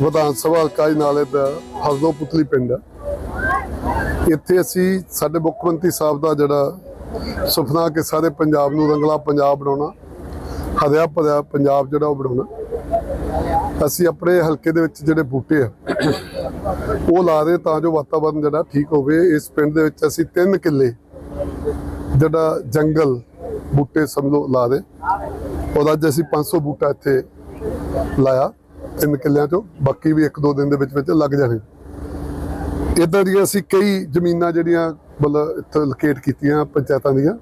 ਵਿਧਾਨ ਸਭਾ ਹਲਕਾ ਨਾਲੇ ਦਾ ਹਰਦੋ ਪੁਤਲੀ ਪਿੰਡ ਹੈ। ਇੱਥੇ ਅਸੀਂ ਸਾਡੇ ਮੁੱਖ ਮੰਤਰੀ ਸਾਹਿਬ ਦਾ ਜਿਹੜਾ ਸੁਪਨਾ ਕਿ ਸਾਰੇ ਪੰਜਾਬ ਨੂੰ ਰੰਗਲਾ ਪੰਜਾਬ ਬਣਾਉਣਾ, ਹਰਿਆ ਭਰਿਆ ਪੰਜਾਬ ਜਿਹੜਾ ਉਹ ਬਣਾਉਣਾ। ਅਸੀਂ ਆਪਣੇ ਹਲਕੇ ਦੇ ਵਿੱਚ ਜਿਹੜੇ ਬੂਟੇ ਆ ਉਹ ਲਾ ਰਹੇ ਤਾਂ ਜੋ ਵਾਤਾਵਰਨ ਜਿਹੜਾ ਠੀਕ ਹੋਵੇ। ਇਸ ਪਿੰਡ ਦੇ ਵਿੱਚ ਅਸੀਂ 3 ਕਿੱਲੇ ਜਿਹੜਾ ਜੰਗਲ ਬੂਟੇ ਸਮਝੋ ਲਾ ਦੇ। ਉਹਦਾ ਅੱਜ ਅਸੀਂ 500 ਬੂਟਾ ਇੱਥੇ ਲਾਇਆ, ਤਿੰਨ ਕਿੱਲਿਆਂ ਚੋਂ। ਬਾਕੀ ਵੀ ਇੱਕ ਦੋ ਦਿਨ ਦੇ ਵਿੱਚ ਵਿੱਚ ਲੱਗ ਜਾਣੇ। ਇਦਾਂ ਦੀਆਂ ਅਸੀਂ ਕਈ ਜ਼ਮੀਨਾਂ ਜਿਹੜੀਆਂ ਮਤਲਬ ਇੱਥੇ ਲੋਕੇਟ ਕੀਤੀਆਂ ਪੰਚਾਇਤਾਂ ਦੀਆਂ।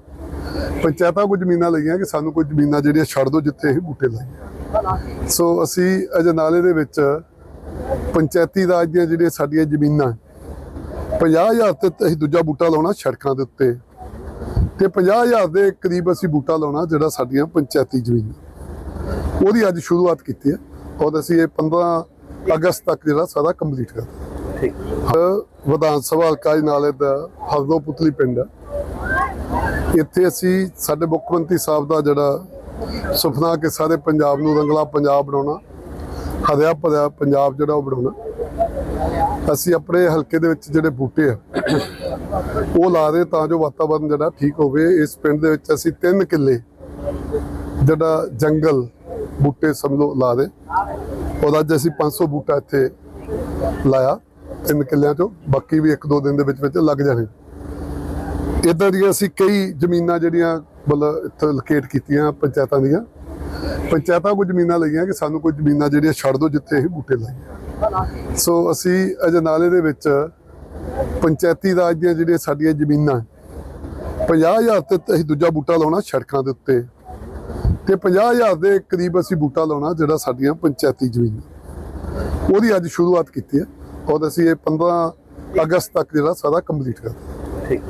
ਪੰਚਾਇਤਾਂ ਕੋਈ ਜ਼ਮੀਨਾਂ ਲਈਆਂ ਕਿ ਸਾਨੂੰ ਕੋਈ ਜ਼ਮੀਨਾਂ ਜਿਹੜੀਆਂ ਛੱਡ ਦਿਓ ਜਿੱਥੇ ਇਹ ਬੂਟੇ ਲਾਏ। ਸੋ ਅਸੀਂ ਅਜਨਾਲੇ ਦੇ ਵਿੱਚ ਪੰਚਾਇਤੀ ਰਾਜ ਦੀਆਂ ਜਿਹੜੀਆਂ ਸਾਡੀਆਂ ਜ਼ਮੀਨਾਂ 50000 ਤੇ ਅਸੀਂ ਦੂਜਾ ਬੂਟਾ ਲਾਉਣਾ ਸੜਕਾਂ ਦੇ ਉੱਤੇ। ਤੇ 50000 ਦੇ ਕਰੀਬ ਅਸੀਂ ਬੂਟਾ ਲਾਉਣਾ ਜਿਹੜਾ ਸਾਡੀਆਂ ਪੰਚਾਇਤੀ ਜ਼ਮੀਨਾਂ। ਉਹਦੀ ਅੱਜ ਸ਼ੁਰੂਆਤ ਕੀਤੀ ਹੈ ਔਰ ਅਸੀਂ ਇਹ 15 ਅਗਸਤ ਤੱਕ ਜਿਹੜਾ ਸਾਰਾ ਕੰਪਲੀਟ ਕਰ ਠੀਕ। ਵਿਧਾਨ ਸਭਾ ਹਲਕਾ ਨਾਲੇ ਦਾ ਹਰਦੋ ਪੁਤਲੀ ਪਿੰਡ ਇੱਥੇ ਅਸੀਂ ਸਾਡੇ ਮੁੱਖ ਮੰਤਰੀ ਸਾਹਿਬ ਦਾ ਜਿਹੜਾ ਸੁਪਨਾ ਕਿ ਸਾਰੇ ਪੰਜਾਬ ਨੂੰ ਰੰਗਲਾ ਪੰਜਾਬ ਬਣਾਉਣਾ ਹਰਿਆ ਭਰਿਆ ਪੰਜਾਬ ਜਿਹੜਾ ਉਹ ਬਣਾਉਣਾ। ਅਸੀਂ ਆਪਣੇ ਹਲਕੇ ਦੇ ਵਿੱਚ ਜਿਹੜੇ ਬੂਟੇ ਆ, ਉਹ ਲਾ ਰਹੇ ਤਾਂ ਜੋ ਵਾਤਾਵਰਨ ਜਿਹੜਾ ਠੀਕ ਹੋਵੇ। ਇਸ ਪਿੰਡ ਦੇ ਵਿੱਚ ਅਸੀਂ 3 ਕਿੱਲੇ ਜਿਹੜਾ ਜੰਗਲ ਬੂਟੇ ਸਮਝੋ ਲਾ ਦੇ ਉਹਦਾ ਅੱਜ ਅਸੀਂ 500 ਬੂਟਾ ਇੱਥੇ ਲਾਇਆ, ਤਿੰਨ ਕਿੱਲਿਆਂ ਚੋਂ। ਬਾਕੀ ਵੀ ਇੱਕ ਦੋ ਦਿਨ ਦੇ ਵਿੱਚ ਵਿੱਚ ਲੱਗ ਜਾਣੇ। ਇਦਾਂ ਦੀਆਂ ਅਸੀਂ ਕਈ ਜ਼ਮੀਨਾਂ ਜਿਹੜੀਆਂ ਮਤਲਬ ਇੱਥੇ ਲੋਕੇਟ ਕੀਤੀਆਂ ਪੰਚਾਇਤਾਂ ਦੀਆਂ। ਪੰਚਾਇਤਾਂ ਕੋ ਜ਼ਮੀਨਾਂ ਲਈਆਂ ਕਿ ਸਾਨੂੰ ਕੋਈ ਜ਼ਮੀਨਾਂ ਜਿਹੜੀਆਂ ਛੱਡ ਦਿਓ ਜਿੱਥੇ ਇਹ ਬੂਟੇ ਲਾਈਏ ਸੋ ਅਸੀਂ ਅਜਨਾਲੇ ਦੇ ਵਿੱਚ ਪੰਚਾਇਤੀ ਰਾਜ ਦੀਆਂ ਜਿਹੜੀਆਂ ਸਾਡੀਆਂ ਜ਼ਮੀਨਾਂ 50000 ਤੇ ਅਸੀਂ ਦੂਜਾ ਬੂਟਾ ਲਾਉਣਾ ਸੜਕਾਂ ਦੇ ਉੱਤੇ ਤੇ 50000 ਦੇ ਕਰੀਬ ਅਸੀਂ ਬੂਟਾ ਲਾਉਣਾ ਜਿਹੜਾ ਸਾਡੀਆਂ ਪੰਚਾਇਤੀ ਜ਼ਮੀਨਾਂ। ਉਹਦੀ ਅੱਜ ਸ਼ੁਰੂਆਤ ਕੀਤੀ ਹੈ ਔਰ ਅਸੀਂ ਇਹ 15 ਅਗਸਤ ਤੱਕ ਜਿਹੜਾ ਸਾਰਾ ਕੰਪਲੀਟ ਕਰ ਠੀਕ।